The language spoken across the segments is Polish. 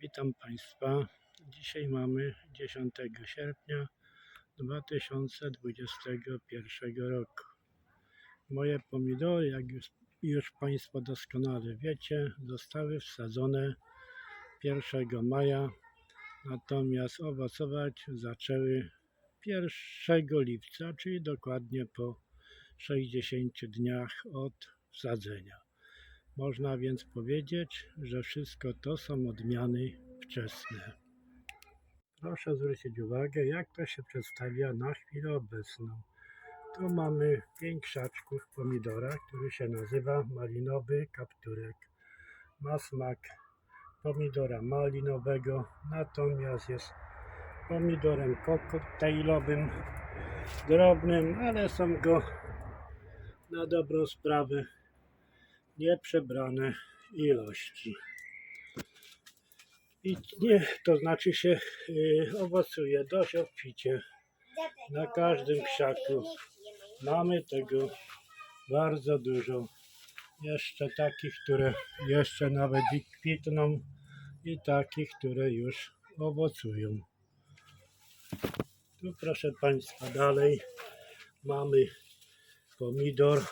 Witam Państwa. Dzisiaj mamy 10 sierpnia 2021 roku. Moje pomidory, jak już, już Państwo doskonale wiecie, zostały wsadzone 1 maja, natomiast owocować zaczęły 1 lipca, czyli dokładnie po 60 dniach od wsadzenia. Można więc powiedzieć, że wszystko to są odmiany wczesne. Proszę zwrócić uwagę, jak to się przedstawia na chwilę obecną. Tu mamy pięć krzaczków pomidora, który się nazywa malinowy kapturek. Ma smak pomidora malinowego, natomiast jest pomidorem koktajlowym, drobnym, ale są go na dobrą sprawę nieprzebrane ilości. I nie, to znaczy się y, owocuje dość obficie. Na każdym krzaku mamy tego bardzo dużo. Jeszcze takich, które jeszcze nawet kwitną i takich, które już owocują. Tu proszę Państwa dalej mamy pomidor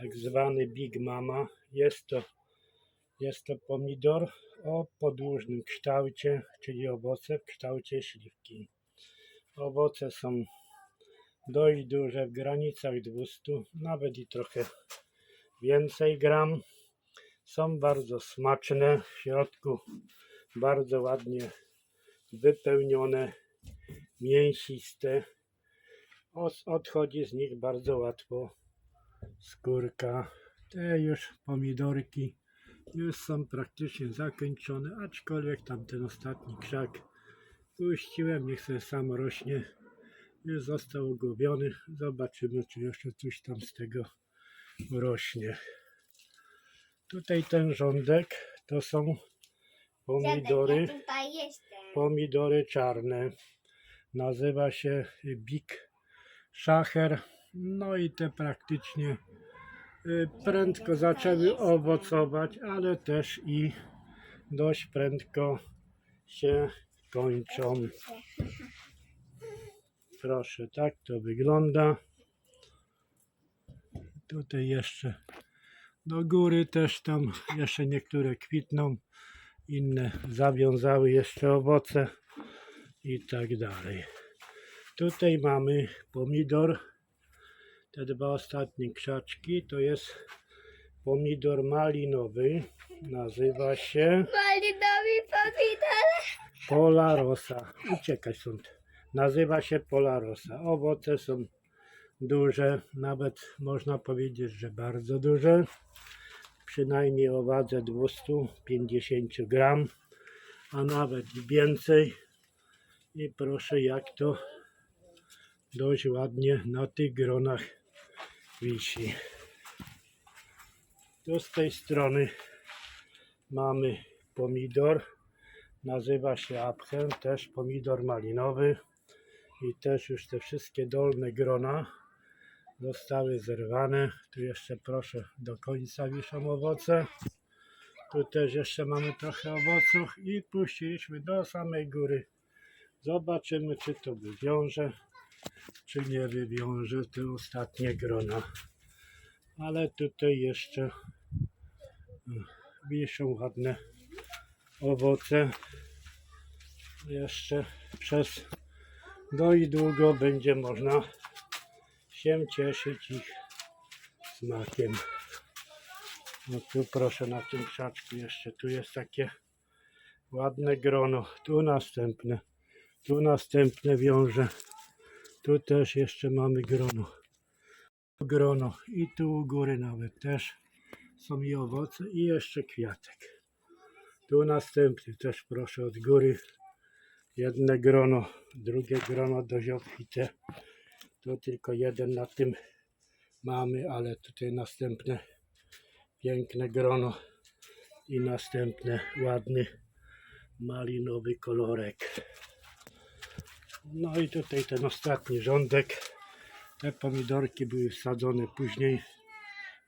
tak zwany Big Mama. Jest to, jest to pomidor o podłużnym kształcie, czyli owoce w kształcie śliwki. Owoce są dość duże, w granicach 200, nawet i trochę więcej gram. Są bardzo smaczne, w środku bardzo ładnie wypełnione, mięsiste. Odchodzi z nich bardzo łatwo skórka. Te już pomidorki już są praktycznie zakończone, aczkolwiek tamten ostatni krzak puściłem, niech sobie sam rośnie. Już został ugubiony. Zobaczymy, czy jeszcze coś tam z tego rośnie. Tutaj ten rządek to są pomidory, pomidory czarne. Nazywa się Big Szacher. No i te praktycznie y, prędko zaczęły owocować, ale też i dość prędko się kończą. Proszę, tak to wygląda. Tutaj jeszcze do góry też tam jeszcze niektóre kwitną, inne zawiązały jeszcze owoce i tak dalej. Tutaj mamy pomidor. Te dwa ostatnie krzaczki to jest pomidor malinowy. Nazywa się Malinowi pomidor. Polarosa. Uciekaj stąd. Nazywa się Polarosa. Owoce są duże, nawet można powiedzieć, że bardzo duże. Przynajmniej o wadze 250 gram, a nawet więcej. I proszę, jak to dość ładnie na tych gronach wisi. Tu z tej strony mamy pomidor. Nazywa się Apchen, też pomidor malinowy. I też już te wszystkie dolne grona zostały zerwane. Tu jeszcze proszę do końca wiszą owoce. Tu też jeszcze mamy trochę owoców i puściliśmy do samej góry. Zobaczymy, czy to wywiąże, czy nie wywiąże te ostatnie grona. Ale tutaj jeszcze mm, wiszą ładne owoce. Jeszcze przez dość długo będzie można się cieszyć ich smakiem. No tu proszę na tym krzaczku jeszcze, tu jest takie ładne grono, tu następne, tu następne wiąże, tu też jeszcze mamy grono, grono i tu u góry nawet też są i owoce i jeszcze kwiatek. Tu następny też proszę od góry, jedne grono, drugie grono dość obfite. Tu tylko jeden na tym mamy, ale tutaj następne piękne grono i następny ładny malinowy kolorek. No i tutaj ten ostatni rządek. Te pomidorki były wsadzone później,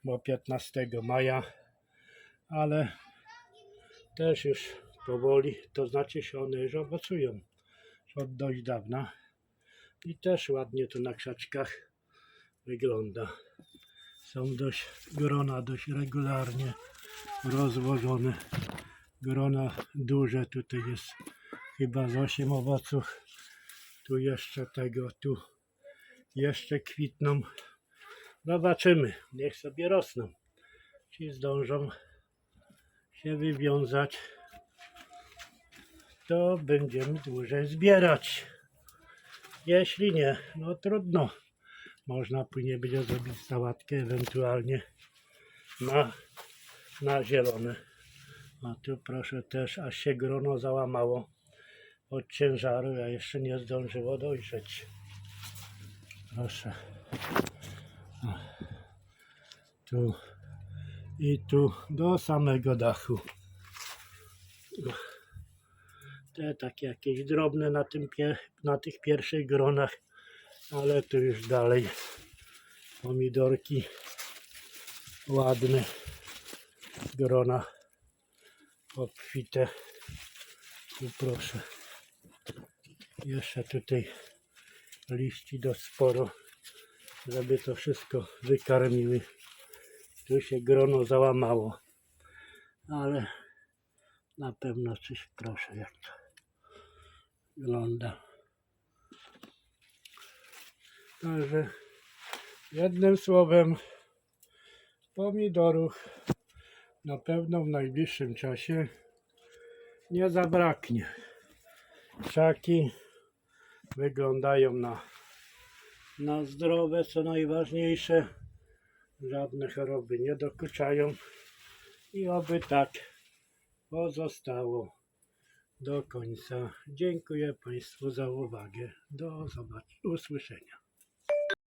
bo 15 maja, ale też już powoli, to znaczy się one już owocują od dość dawna i też ładnie to na krzaczkach wygląda. Są dość grona dość regularnie rozłożone. Grona duże, tutaj jest chyba z 8 owoców. Tu jeszcze tego, tu jeszcze kwitną. Zobaczymy, niech sobie rosną. Ci zdążą się wywiązać, to będziemy dłużej zbierać. Jeśli nie, no trudno. Można później będzie zrobić sałatkę ewentualnie na, na zielone. A tu proszę też, aż się grono załamało od ciężaru, a jeszcze nie zdążyło dojrzeć. Proszę. Tu i tu do samego dachu. Te takie jakieś drobne na, tym na tych pierwszych gronach, ale tu już dalej pomidorki ładne grona obfite. Tu proszę. Jeszcze tutaj liści dość sporo, żeby to wszystko wykarmiły. Tu się grono załamało, ale na pewno coś proszę jak to wygląda. Także jednym słowem pomidorów na pewno w najbliższym czasie nie zabraknie. Krzaki wyglądają na, na zdrowe, co najważniejsze. Żadne choroby nie dokuczają i oby tak pozostało do końca. Dziękuję Państwu za uwagę. Do zobaczenia, usłyszenia.